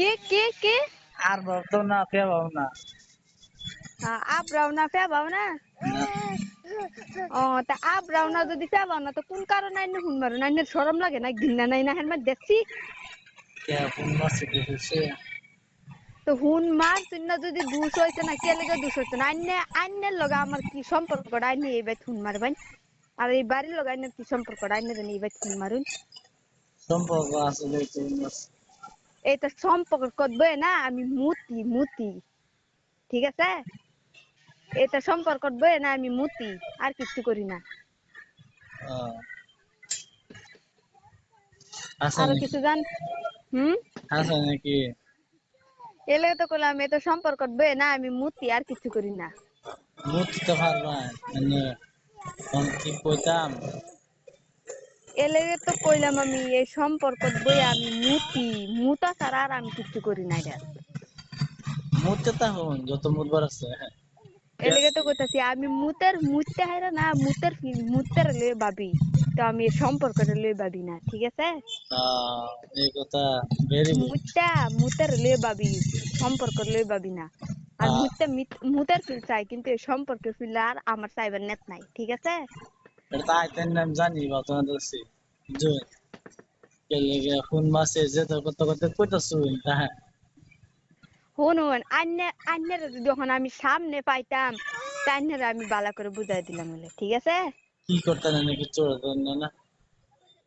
কে কে কে? আর ভাবতো না কে ভাব না। আপ রাওনা ফে বাওনা ও তা আপ রাওনা যদি ফে বাওনা তো কোন কারণে আইনে হুন মারো? না শরম লাগে না ঘৃণা নাই না হেন দেখছি? কে কোন মাসে দেখেছে তো হুন মার তুই না যদি দুষ হইছে না কে লেগে দুষ হইছে না? আইনে আইনের লগে আমার কি সম্পর্ক? আইনে এই বাইত হুন মারবাই আর এই বাড়ির লগে আইনের কি সম্পর্ক? আইনে জানি এই বাইত হুন মারুন। সম্পর্ক আসলে এটা সম্পর্ক করবে না? আমি মুতি মুতি। ঠিক আছে? এটা সম্পর্ক করবে না? আমি মুতি। আর কিছু করি না। আরও কিছু জান? হুম? আসলে নাকি? এলে তো করলাম এটা সম্পর্ক করবে না? আমি মুতি আর কিছু করি না। মুতি তো পারবা মানে কি কইতাম? এলে তো কইলাম আমি এই সম্পর্ক বই আমি মুতি মুতা ছাড়া আর আমি কিছু করি না এটা মুতে তা হন যত মুদবার আছে এলেগে তো কইতাছি আমি মুতের মুততে হাইরা না মুতের মুতের লয়ে ভাবি। তো আমি এই সম্পর্কটা লয়ে ভাবি না ঠিক আছে? আহ, এই কথা ভেরি মুতটা মুতের লয়ে ভাবি সম্পর্ক লয়ে ভাবি না। আর মিত- মুতের ফিল চাই কিন্তু এই সম্পর্কের ফিল আর আমার চাইবার নেট নাই ঠিক আছে? এটা তো আইতেন নাম জানি বা তোমার দেখছি যে কে লেগে কোন মাসে যে তো কত কত কইতাছুন তাহা শুনুন আন্নের যখন আমি সামনে পাইতাম তান্নের আমি বালা করে বুঝাই দিলাম বলে ঠিক আছে কি করতেন নাকি চোর না না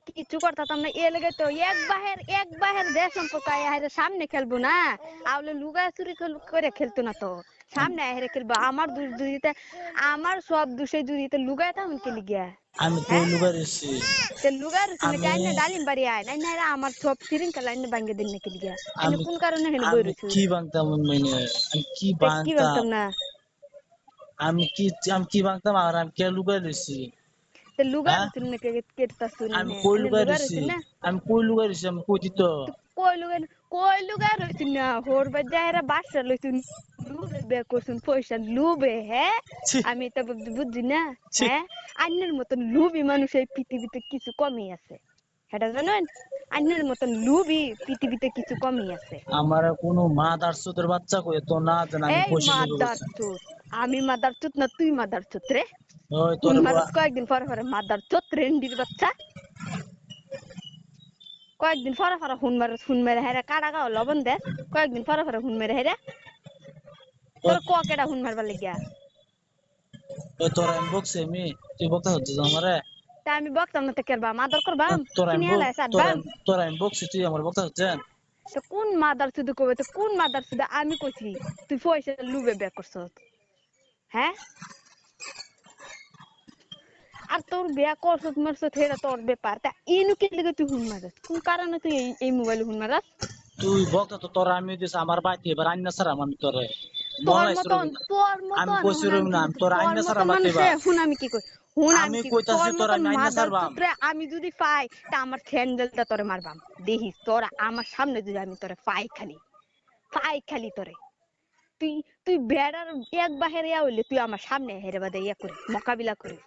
কিছু করতাম না এ লেগে তো এক বাহের এক বাহের যে সম্পর্ক সামনে খেলব না আউলে লুগা চুরি করে খেলতো না তো সামনে আহেরে খেলব। আমার দুষ দুরিতে আমার সব দুষে দুরিতে লুগাই তখন খেলি গিয়া। আমি তো লুগার এসছি তে লুগার শুনে আমি- আইনে ডালিম বাড়ি আয় নাই নাই আমার সব সিরিং খেলা আইনে ভাঙ্গে দিন না খেলি গিয়া। আমি- কোন কারণে হেন বই আমি কি বাংতাম মানে আমি কি কি বলতাম না? আমি কি আমি কি বাংতাম আর আমি কে লুগার এসছি তে লুগার হ্যাঁ? শুনে কে কেটতা শুনে আমি কই লুগার না? আমি কই লুগার এসছি আমি কই দিত? কই লুগার কই লুগার হইছিন না? হোর বাজা এরা বাসা লইছুন লুবে বে করছুন পয়সা লুবে হ্যাঁ? আমি তো বুঝ- না। হ্যাঁ? আন্নের মতন লুবি মানুষ এই পৃথিবীতে কিছু কমই আছে। এটা জানেন? আন্নের মতন লুবি পৃথিবীতে কিছু কমই আছে। আমার কোনো মা দার বাচ্চা কই তো না জান আমি পয়সা মাদার চুত আমি মাদার চুত না তুই মাদার চুত রে? ওই তোর তুই কয়েকদিন পরে পরে মাদার চুত রেন্ডির বাচ্চা। কয়েকদিন পরে পরে হুন মারে হুন মেরে হেরে কাটা গাও লবণ দে। কয়েকদিন পরে পরে হুন মেরে হেরে। তোর ককেটা হুন মারবার লাগিয়া। ওই তোর আমি বকছি আমি তুই বকতে হচ্ছে আমারে? তা আমি বকতাম না তো কেরবা মাদার করবাম? তোর আমি তোর আমি- বকছি তুই আমার বকতে হচ্ছে তো কোন মাদার শুধু কবে তো কোন মাদার শুধু আমি কইছি তুই পয়সা লুবে বে করছ হ্যাঁ? আর তোর বিয়া করছ মারছ সেটা তোর ব্যাপার। তা ইনু কে লাগে তুই হুন মারাস কোন কারণে তুই এই মোবাইল হুন মারাস? তুই বকতে তো তোর আমি দিস আমার বাড়িতে এবার আইনা সারাম আমি তোরে তোর মতন তোর মতন আমি কইছি না, তোর আইনা মতন ছাড়া বাদ মানুষে দিবা। হুন আমি কি কই হুন আমি আমি কইতাছি তোর আমি আইনা মাদার আমি যদি পাই তা আমার স্যান্ডেলটা তোরে মারবাম। দেখিস তোর আমার সামনে যদি আমি তোরে পাই খালি পাই খালি তোরে। তুই তুই বেড়ার এক বাহিরে ইয়া হইলে তুই আমার সামনে হেরে বাদে ইয়া করিস মোকাবিলা করিস।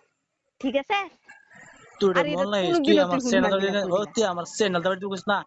ঠিক আছে? তুই এটা মলাই তুই তুই আমার হুন চ্যানেল ও তুই আমার চ্যানেল দাবার দিছিস না?